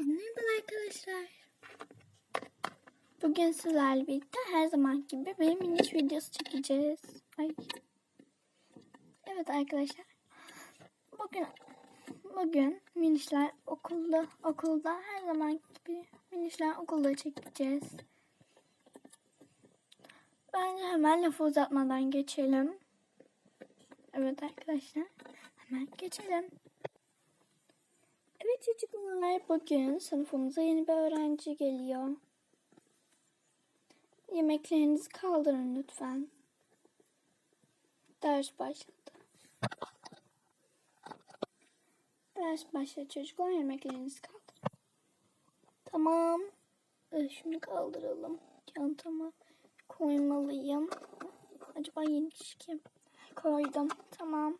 Merhaba arkadaşlar. Bugün sizlerle birlikte her zaman gibi bir miniş videosu çekeceğiz. Ay. Evet arkadaşlar. Bugün bugün minişler okulda okulda her zaman gibi minişler okulda çekeceğiz. Bence hemen lafı uzatmadan geçelim. Evet arkadaşlar. Hemen geçelim. Çocuklar bugün sınıfımıza yeni bir öğrenci geliyor. Yemeklerinizi kaldırın lütfen. Ders başladı. Ders başladı çocuklar yemeklerinizi kaldırın. Tamam. Ee, Şunu kaldıralım. Çantama koymalıyım. Acaba yeni kişi kim? Koydum. Tamam.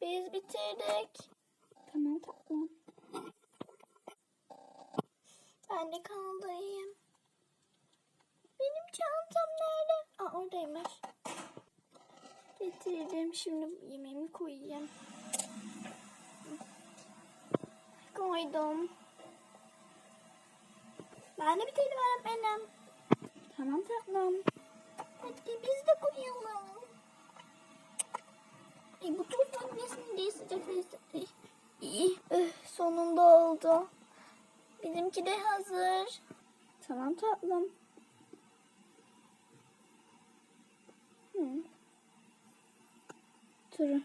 Biz bitirdik. Tamam tatlım. Ben de kaldırayım. Benim çantam nerede? Aa oradaymış. Getirdim. Şimdi yemeğimi koyayım. Koydum. Ben de bitirdim öğretmenim. Tamam tatlım. Hadi biz de koyalım. Ay, bu tost makinesinin değil sıcak değil. Ay, İyi. Üh, sonunda oldu. Bizimki de hazır. Tamam tatlım. Hı. Tur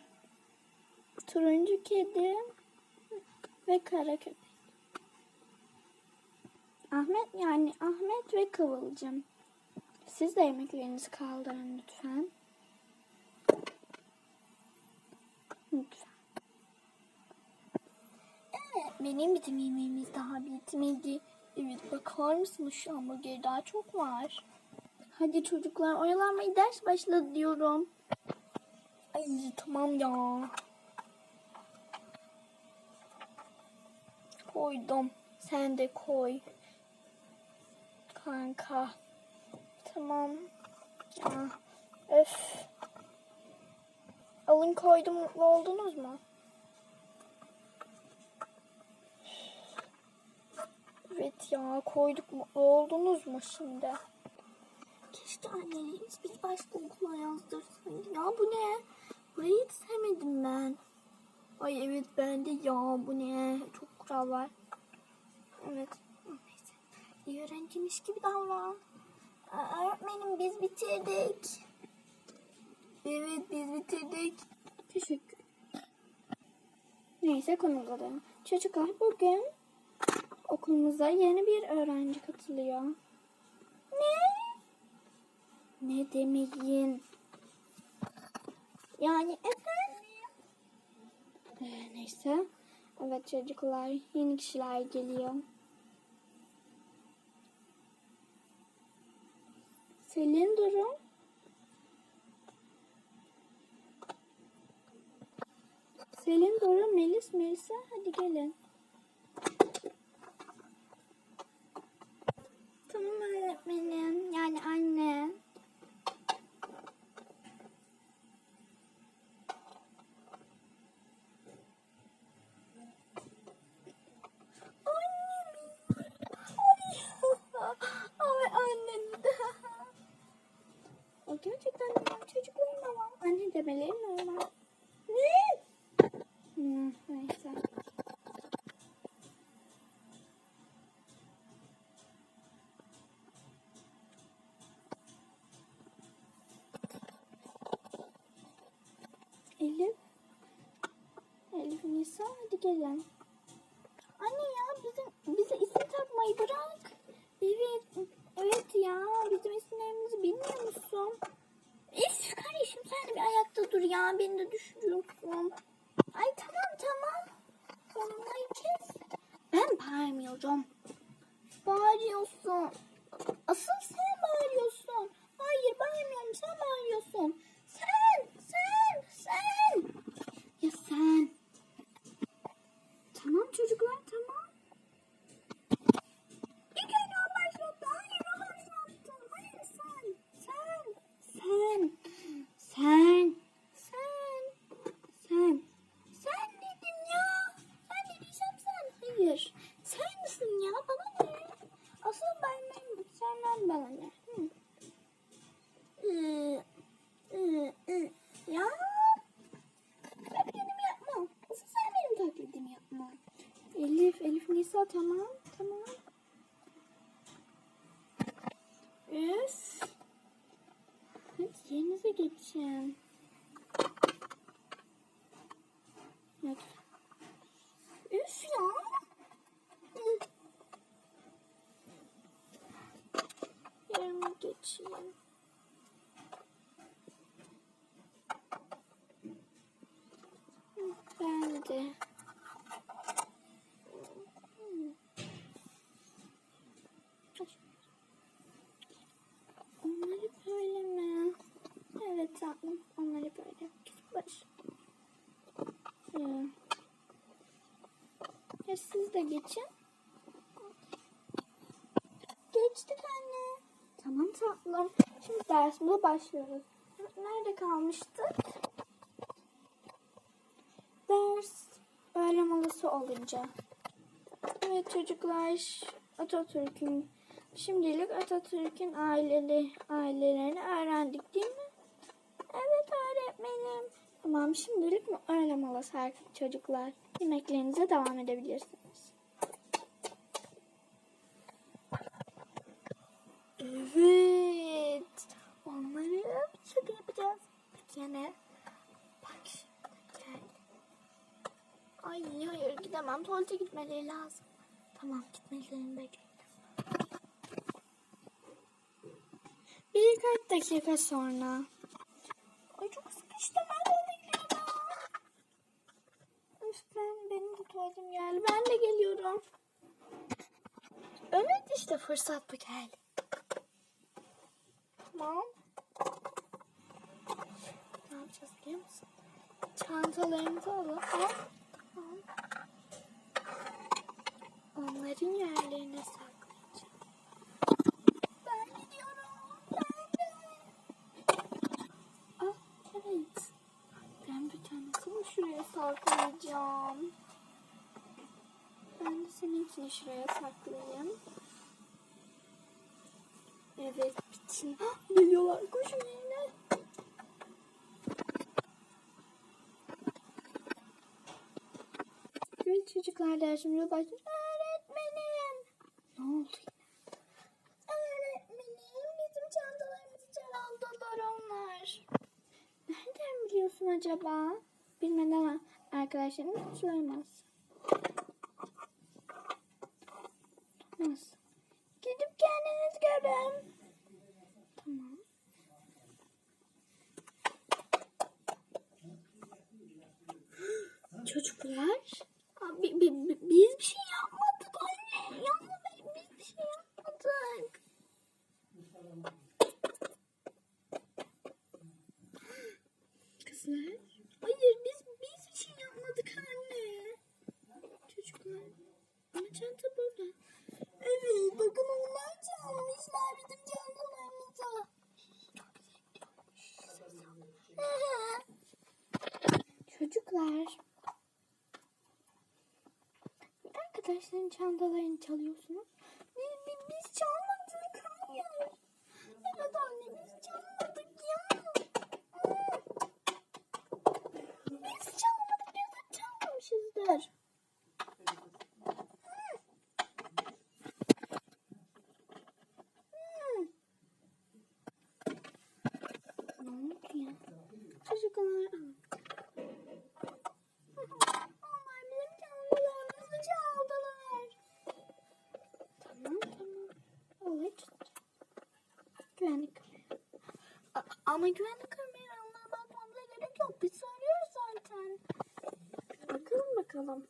turuncu kedi ve kara köpek. Ahmet yani Ahmet ve Kıvılcım. Siz de yemeklerinizi kaldırın. Lütfen. Evet, benim bütün yemeğimiz daha bitmedi. Evet, bakar mısınız şu hamburger daha çok var. Hadi çocuklar oyalanmayı ders başladı diyorum. Ay tamam ya. Koydum. Sen de koy. Kanka. Tamam. Ya. Öf. Alın koydum oldunuz mu? Evet ya koyduk mutlu oldunuz mu şimdi? Keşke annelerimiz biz başka okula yazdırsaydı. Ya bu ne? Burayı hiç sevmedim ben. Ay evet ben de ya bu ne? Çok kural var. Evet. Neyse. İyi öğrenciymiş gibi davran. Öğretmenim biz bitirdik. Evet biz bitirdik. Teşekkür. Neyse konumuza. Çocuklar bugün okulumuza yeni bir öğrenci katılıyor. Ne? Ne demeyin? Yani efendim? Ee, neyse. Evet çocuklar yeni kişiler geliyor. Selin Duru. Selin Duru, Melis, Melisa hadi gelin. Tamam öğretmenim. Yani anne. Gerçekten normal çocukların ama anne demeleri normal. Ne? Hmm, neyse. Ya beni de düşürüyorsun. Ay tamam tamam. Konumlayı kes. Ben bağırmıyorum. Bağırıyorsun. Asıl Hepsi yerinize geçin. Tatlım. Onları böyle. Küçük baş. Ee, Ya siz de geçin. Geçtik anne. Tamam tatlım. Şimdi dersimize başlıyoruz. Nerede kalmıştık? Ders öğle molası olunca. Evet çocuklar Atatürk'ün şimdilik Atatürk'ün aileli ailelerini öğrendik değil mi? Öğretmenim. Tamam şimdilik mi öğle molası artık çocuklar. Yemeklerinize devam edebilirsiniz. Evet. Onları şaka yapacağız. Peki ya ne? Bak şimdi gel. Ay hayır gidemem. Tuvalete gitmeleri lazım. Tamam gitmelerini bekleyelim. Birkaç dakika sonra. Ay çok sıkıştım. Ben de gidiyorum. Üf ben, benim de tuvaletim geldi. Ben de geliyorum. Evet işte fırsat bu geldi. Tamam. Ne yapacağız biliyor musun? Çantalarımızı alalım. Al. Tamam. Onların yerlerine saklayacağım. Ben gidiyorum. Ben de. Ah evet. Ben bir tanesini şuraya saklayacağım. Ben de seninkini şuraya saklayayım. Evet bitin. Ah, Geliyorlar koşun yerine. Evet çocuklar dersimize başlıyor. Öğretmenim. Ne oldu yine? Öğretmenim bizim çantalarımızı çaldılar onlar. Nereden biliyorsun acaba? Bilmeden arkadaşlarım suçlayamaz. Nasıl? Gidip kendiniz görün. Tamam. Çocuklar. Abi, bi- bi- biz bir şey yapmadık anne. Yapma be, biz bir şey yapmadık. Kızlar. Hayır biz biz bir şey yapmadık anne. Çocuklar. Ama çanta burada. Evet bakın onlar çalmışlar bizim çantalarımızı. Çocuklar. Arkadaşların çantalarını çalıyorsunuz. Biz, biz, biz çalmadık. Hayır. Evet anne biz çalmadık ya. Biz çalmadık. Biz de çalmamışızdır. Hmm. Ne oldu ya? Çocuklar. Onlar bizim çantalarımızı çaldılar. Tamam tamam. Evet. Güvenlik kamera. A- ama güvenlik kameralarına bakmamıza gerek yok. Biz söylüyoruz zaten. Bakalım bakalım.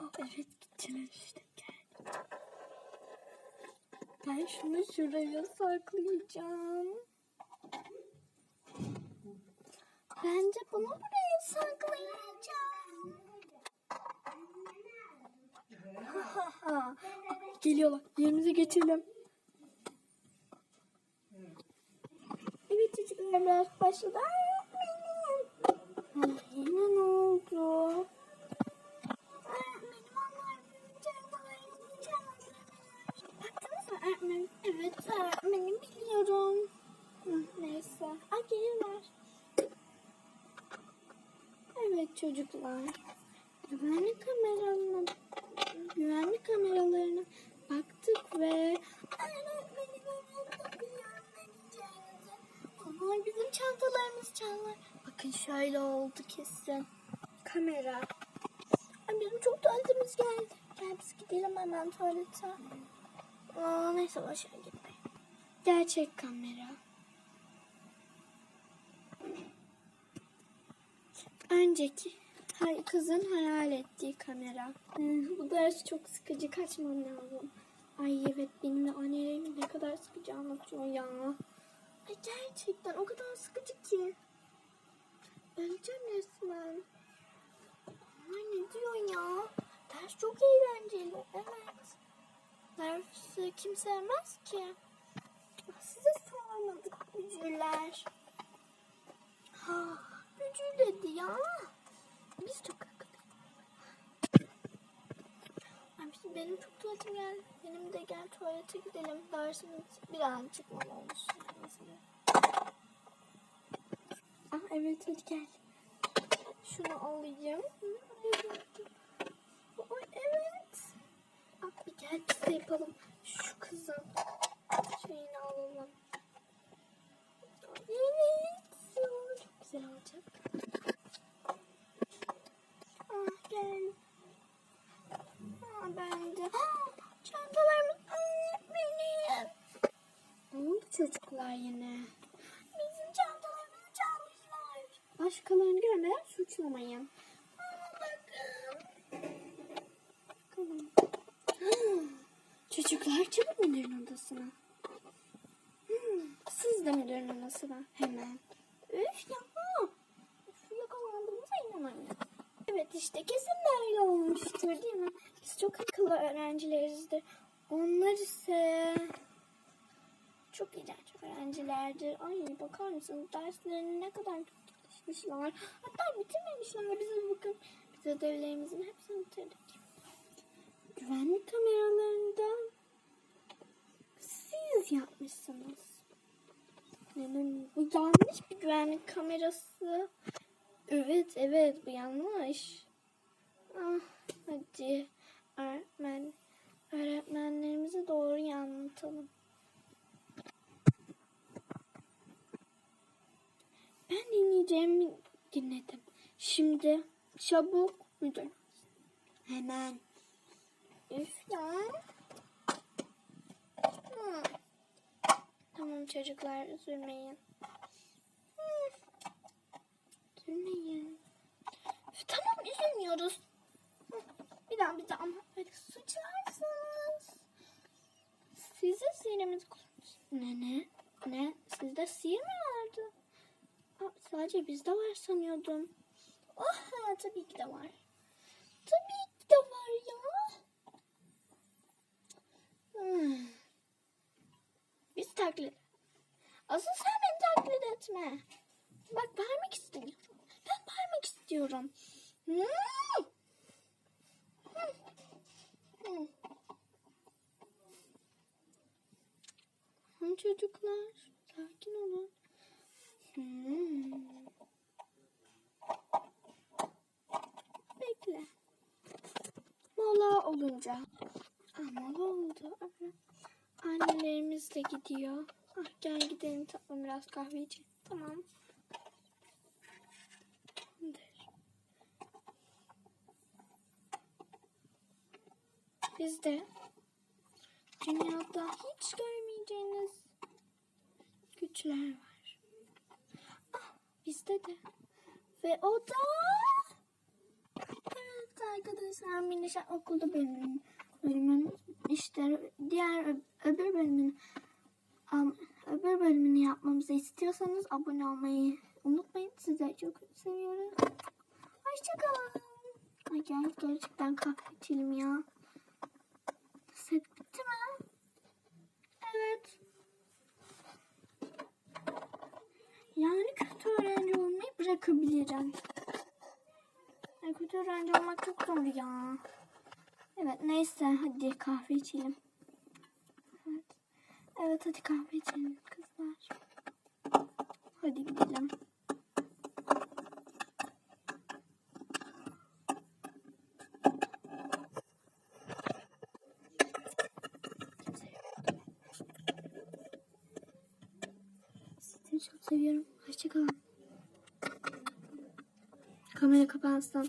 Oh, evet gittiler işte gel. Ben şunu şuraya saklayacağım. Bence bunu buraya saklayacağım. Ha ha ha. Geliyorlar. Yerimize geçelim. Evet çocuklar biraz başladı. Ah, Yine ne oldu? Evet öğretmenim biliyorum. Neyse. Ay geliyorlar. Evet çocuklar. Güvenlik kameralarına güvenlik kameralarına baktık ve öğretmenim öğretmenim biliyorum ne diyeceğinizi. Ama bizim çantalarımız çalar. Bakın şöyle oldu kesin. Kamera. Ay bizim çok tuvaletimiz geldi. Gel biz gidelim hemen tuvalete. Aa, neyse boşver gitmeyin. Gerçek kamera. Önceki hay- kızın hayal ettiği kamera. Hmm, bu ders çok sıkıcı kaçmam lazım. Ay evet benim de annelerim ne kadar sıkıcı anlatıyor ya. Ay gerçekten o kadar sıkıcı ki. Öleceğim resmen. Ay ne diyor ya? Ders çok eğlenceli. Evet. Dersi kim sevmez ki? Size sormadık bücürler. Ha, bücür dedi ya. Biz çok. Ay bizim- benim çok tuvaletim geldi. Benim de gel tuvalete gidelim. Dersimiz bir an çıkmam olmuş. Ah evet hadi gel. Şunu alayım. Ay evet. Ah bir gel biz de yapalım. Şu kızın çocuklar yine? Bizim çantalarımızı çalmışlar. Başkalarını görmeden suçlamayın. Aa, bakın. Bakalım. Çocuklar çabuk müdürün odasına. Hmm, Siz de müdürün odasına hemen. Üf ya. Şu yakalandığımıza inanamıyorum. Evet işte kesin böyle olmuştur değil mi? Biz çok akıllı öğrencilerizdir. Onlar ise çok iğrenç öğrencilerdir. Ay bakar mısınız derslerini ne kadar çok çalışmışlar. Hatta bitirmemişler. Bize bakın. Biz ödevlerimizin hepsini bitirdik. Güvenlik kameralarında siz yapmışsınız. Bu yanlış bir güvenlik kamerası. Evet evet bu yanlış. Ah, hadi öğretmen, öğretmenlerimize doğru anlatalım. Ben dinleyeceğimi dinledim. Şimdi çabuk müdür. Hemen. Üf ya. Tamam çocuklar üzülmeyin. Hı. Üzülmeyin. Üf, tamam üzülmüyoruz. Hı. Bir daha bir daha ama böyle suçlarsınız. Size sihirimizi kullanırız. Ne ne? Ne? Sizde sihir mi vardı? Aa, sadece bizde var sanıyordum. Oh tabii ki de var. Tabii ki de var ya. Hmm. Biz taklit. Asıl sen beni taklit etme. Bak vermek istiyorum. Ben vermek istiyorum. Hmm. Hmm. Hmm, Çocuklar sakin olun. Bekle. Mola olunca. Mola oldu. Annelerimiz de gidiyor. Ah, gel gidelim tatlım biraz kahve için. Tamam. Tamamdır. Bizde dünyada hiç görmeyeceğiniz güçler var. De. Ve o da... Evet arkadaşlar Minişen okulda bölümün, bölümün işte diğer öbür bölümün öbür bölümünü yapmamızı istiyorsanız abone olmayı unutmayın. Sizleri çok seviyoruz. Hoşçakalın. Ay gel gerçekten kahve içelim ya. Set bitti mi? Evet. Yani kötü öğrenci olmayı bırakabilirim. Ay, kötü öğrenci olmak çok zor ya. Evet neyse hadi kahve içelim. Evet. Evet hadi kahve içelim kızlar. Hadi gidelim. çok seviyorum. Hoşçakalın. Kamera kapansın.